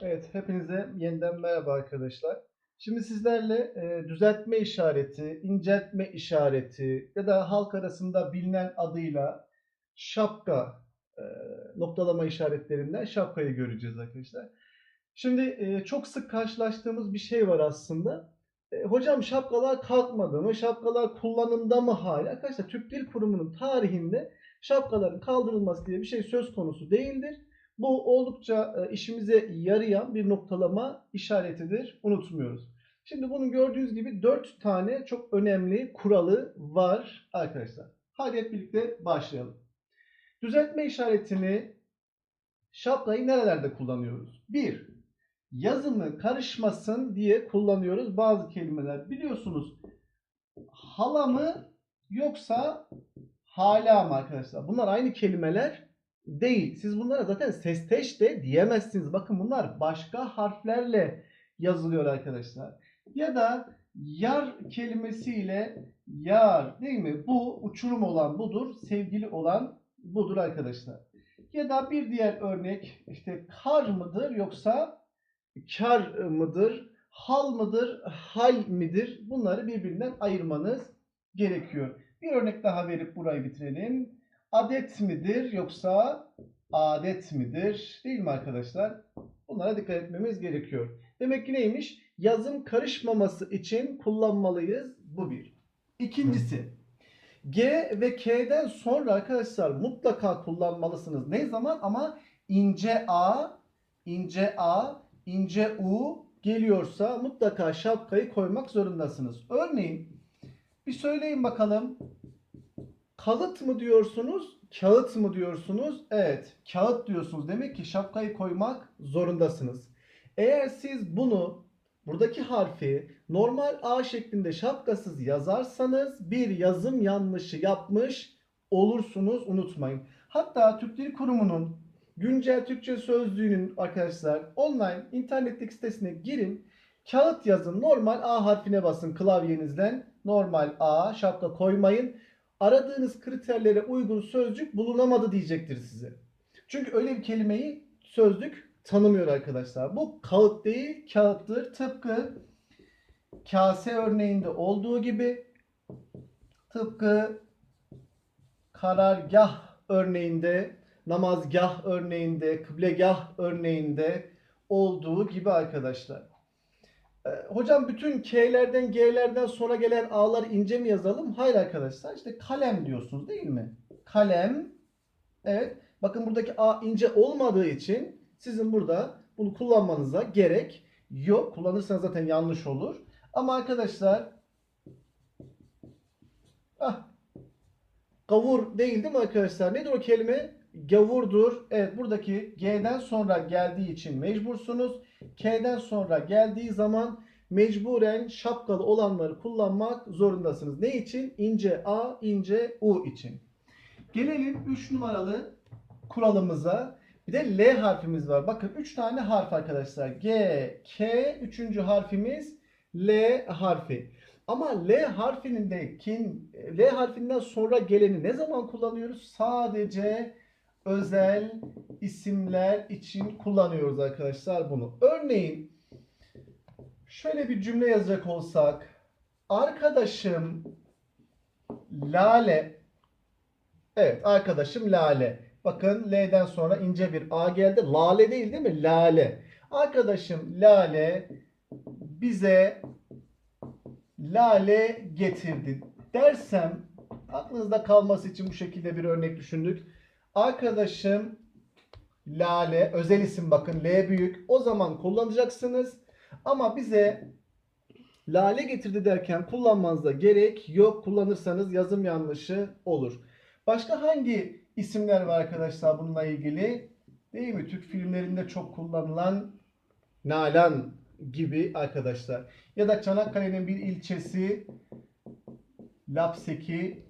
Evet, hepinize yeniden merhaba arkadaşlar. Şimdi sizlerle e, düzeltme işareti, inceltme işareti ya da halk arasında bilinen adıyla şapka e, noktalama işaretlerinden şapkayı göreceğiz arkadaşlar. Şimdi e, çok sık karşılaştığımız bir şey var aslında. E, hocam şapkalar kalkmadı mı? Şapkalar kullanımda mı hala? Arkadaşlar Türk Dil Kurumu'nun tarihinde şapkaların kaldırılması diye bir şey söz konusu değildir. Bu oldukça e, işimize yarayan bir noktalama işaretidir. Unutmuyoruz. Şimdi bunun gördüğünüz gibi 4 tane çok önemli kuralı var arkadaşlar. Hadi hep birlikte başlayalım. Düzeltme işaretini şapkayı nerelerde kullanıyoruz? 1. Yazımı karışmasın diye kullanıyoruz bazı kelimeler. Biliyorsunuz hala mı yoksa hala mı arkadaşlar? Bunlar aynı kelimeler değil. Siz bunlara zaten sesteş de diyemezsiniz. Bakın bunlar başka harflerle yazılıyor arkadaşlar. Ya da yar kelimesiyle yar değil mi? Bu uçurum olan budur. Sevgili olan budur arkadaşlar. Ya da bir diğer örnek işte kar mıdır yoksa kar mıdır? Hal mıdır? Hal midir? Bunları birbirinden ayırmanız gerekiyor. Bir örnek daha verip burayı bitirelim. Adet midir yoksa adet midir? Değil mi arkadaşlar? Bunlara dikkat etmemiz gerekiyor. Demek ki neymiş? Yazım karışmaması için kullanmalıyız. Bu bir. İkincisi. G ve K'den sonra arkadaşlar mutlaka kullanmalısınız. Ne zaman? Ama ince A, ince A, ince U geliyorsa mutlaka şapkayı koymak zorundasınız. Örneğin bir söyleyin bakalım. Kalıt mı diyorsunuz? Kağıt mı diyorsunuz? Evet, kağıt diyorsunuz. Demek ki şapkayı koymak zorundasınız. Eğer siz bunu buradaki harfi normal A şeklinde şapkasız yazarsanız bir yazım yanlışı yapmış olursunuz unutmayın. Hatta Türk Dil Kurumu'nun güncel Türkçe sözlüğünün arkadaşlar online internetteki sitesine girin. Kağıt yazın normal A harfine basın klavyenizden. Normal A şapka koymayın. Aradığınız kriterlere uygun sözcük bulunamadı diyecektir size. Çünkü öyle bir kelimeyi sözlük tanımıyor arkadaşlar. Bu kağıt değil kağıttır. Tıpkı kase örneğinde olduğu gibi tıpkı karargah örneğinde, namazgah örneğinde, kıblegah örneğinde olduğu gibi arkadaşlar. Ee, hocam bütün K'lerden G'lerden sonra gelen A'lar ince mi yazalım? Hayır arkadaşlar. İşte kalem diyorsunuz değil mi? Kalem. Evet. Bakın buradaki A ince olmadığı için sizin burada bunu kullanmanıza gerek yok. Kullanırsanız zaten yanlış olur. Ama arkadaşlar ah, gavur değil değil mi arkadaşlar? Nedir o kelime? Gavurdur. Evet buradaki G'den sonra geldiği için mecbursunuz. K'den sonra geldiği zaman mecburen şapkalı olanları kullanmak zorundasınız. Ne için? İnce A, ince U için. Gelelim 3 numaralı kuralımıza. Bir de L harfimiz var. Bakın 3 tane harf arkadaşlar. G, K, 3. harfimiz L harfi. Ama L harfinin de kin, L harfinden sonra geleni ne zaman kullanıyoruz? Sadece özel isimler için kullanıyoruz arkadaşlar bunu. Örneğin şöyle bir cümle yazacak olsak arkadaşım Lale Evet arkadaşım Lale. Bakın L'den sonra ince bir A geldi. Lale değil değil mi? Lale. Arkadaşım Lale bize lale getirdi dersem aklınızda kalması için bu şekilde bir örnek düşündük. Arkadaşım Lale özel isim bakın L büyük. O zaman kullanacaksınız. Ama bize Lale getirdi derken kullanmanıza gerek yok. Kullanırsanız yazım yanlışı olur. Başka hangi isimler var arkadaşlar bununla ilgili? Değil mi? Türk filmlerinde çok kullanılan Nalan gibi arkadaşlar. Ya da Çanakkale'nin bir ilçesi Lapseki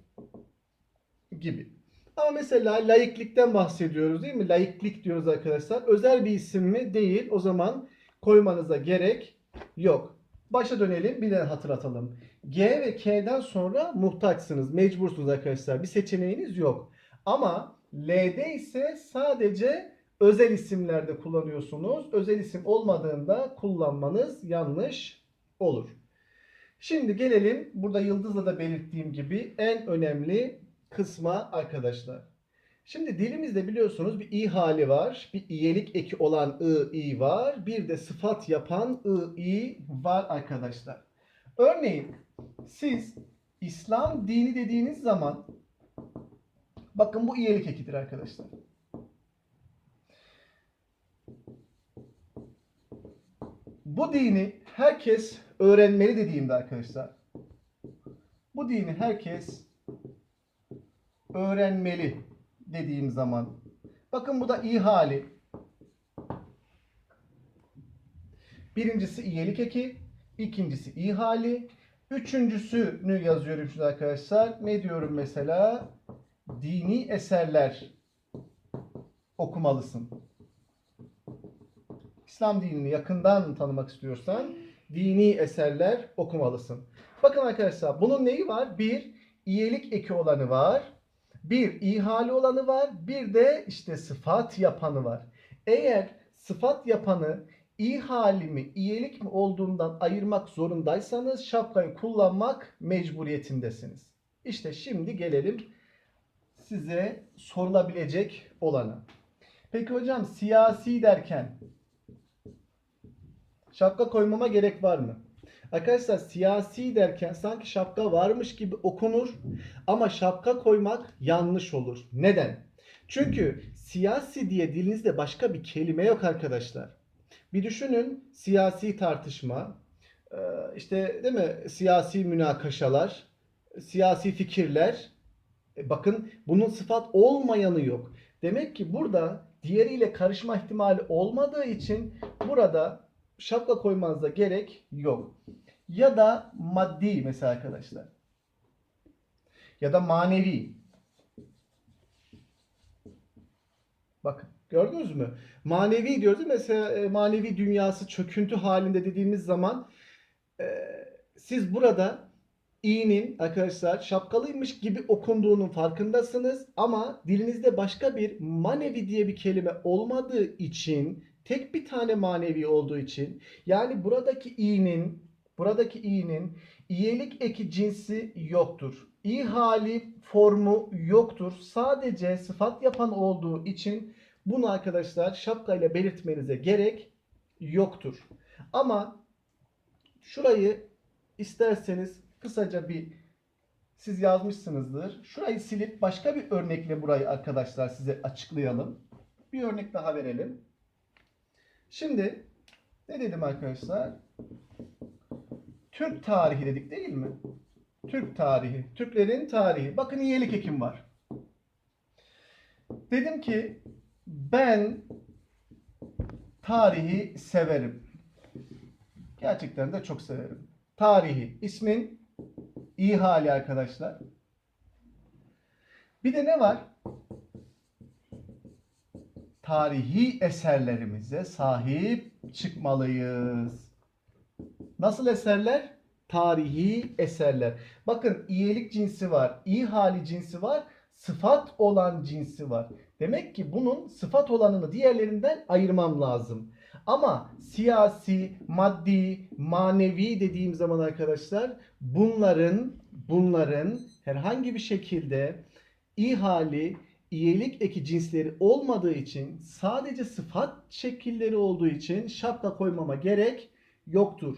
gibi. Ama mesela laiklikten bahsediyoruz değil mi? Laiklik diyoruz arkadaşlar. Özel bir isim mi? Değil. O zaman koymanıza gerek yok. Başa dönelim. Bir de hatırlatalım. G ve K'den sonra muhtaçsınız. Mecbursunuz arkadaşlar. Bir seçeneğiniz yok. Ama L'de ise sadece özel isimlerde kullanıyorsunuz. Özel isim olmadığında kullanmanız yanlış olur. Şimdi gelelim burada yıldızla da belirttiğim gibi en önemli kısma arkadaşlar. Şimdi dilimizde biliyorsunuz bir i hali var. Bir iyelik eki olan ı, i var. Bir de sıfat yapan ı, i var arkadaşlar. Örneğin siz İslam dini dediğiniz zaman bakın bu iyelik ekidir arkadaşlar. Bu dini herkes öğrenmeli dediğimde arkadaşlar. Bu dini herkes öğrenmeli dediğim zaman. Bakın bu da i hali. Birincisi iyelik eki, ikincisi i hali, üçüncüsünü yazıyorum şimdi arkadaşlar. Ne diyorum mesela? Dini eserler okumalısın. İslam dinini yakından tanımak istiyorsan dini eserler okumalısın. Bakın arkadaşlar bunun neyi var? Bir, iyelik eki olanı var. Bir, ihale olanı var. Bir de işte sıfat yapanı var. Eğer sıfat yapanı ihali mi, iyelik mi olduğundan ayırmak zorundaysanız şapkayı kullanmak mecburiyetindesiniz. İşte şimdi gelelim size sorulabilecek olana. Peki hocam siyasi derken şapka koymama gerek var mı? Arkadaşlar siyasi derken sanki şapka varmış gibi okunur ama şapka koymak yanlış olur. Neden? Çünkü siyasi diye dilinizde başka bir kelime yok arkadaşlar. Bir düşünün siyasi tartışma, e, işte değil mi siyasi münakaşalar, siyasi fikirler. E, Bakın bunun sıfat olmayanı yok. Demek ki burada diğeriyle karışma ihtimali olmadığı için burada şapka koymanıza gerek yok. Ya da maddi mesela arkadaşlar. Ya da manevi. Bakın gördünüz mü? Manevi diyoruz? Mesela e, manevi dünyası çöküntü halinde dediğimiz zaman e, siz burada i'nin arkadaşlar şapkalıymış gibi okunduğunun farkındasınız ama dilinizde başka bir manevi diye bir kelime olmadığı için tek bir tane manevi olduğu için yani buradaki i'nin buradaki i'nin iyelik eki cinsi yoktur. İ hali formu yoktur. Sadece sıfat yapan olduğu için bunu arkadaşlar şapkayla belirtmenize gerek yoktur. Ama şurayı isterseniz kısaca bir siz yazmışsınızdır. Şurayı silip başka bir örnekle burayı arkadaşlar size açıklayalım. Bir örnek daha verelim. Şimdi ne dedim arkadaşlar? Türk tarihi dedik değil mi? Türk tarihi. Türklerin tarihi. Bakın iyilik ekim var. Dedim ki ben tarihi severim. Gerçekten de çok severim. Tarihi. İsmin iyi hali arkadaşlar. Bir de ne var? Tarihi eserlerimize sahip çıkmalıyız. Nasıl eserler? Tarihi eserler. Bakın iyilik cinsi var, iyi hali cinsi var, sıfat olan cinsi var. Demek ki bunun sıfat olanını diğerlerinden ayırmam lazım. Ama siyasi, maddi, manevi dediğim zaman arkadaşlar bunların bunların herhangi bir şekilde iyi hali, iyilik eki cinsleri olmadığı için sadece sıfat şekilleri olduğu için şapka koymama gerek yoktur.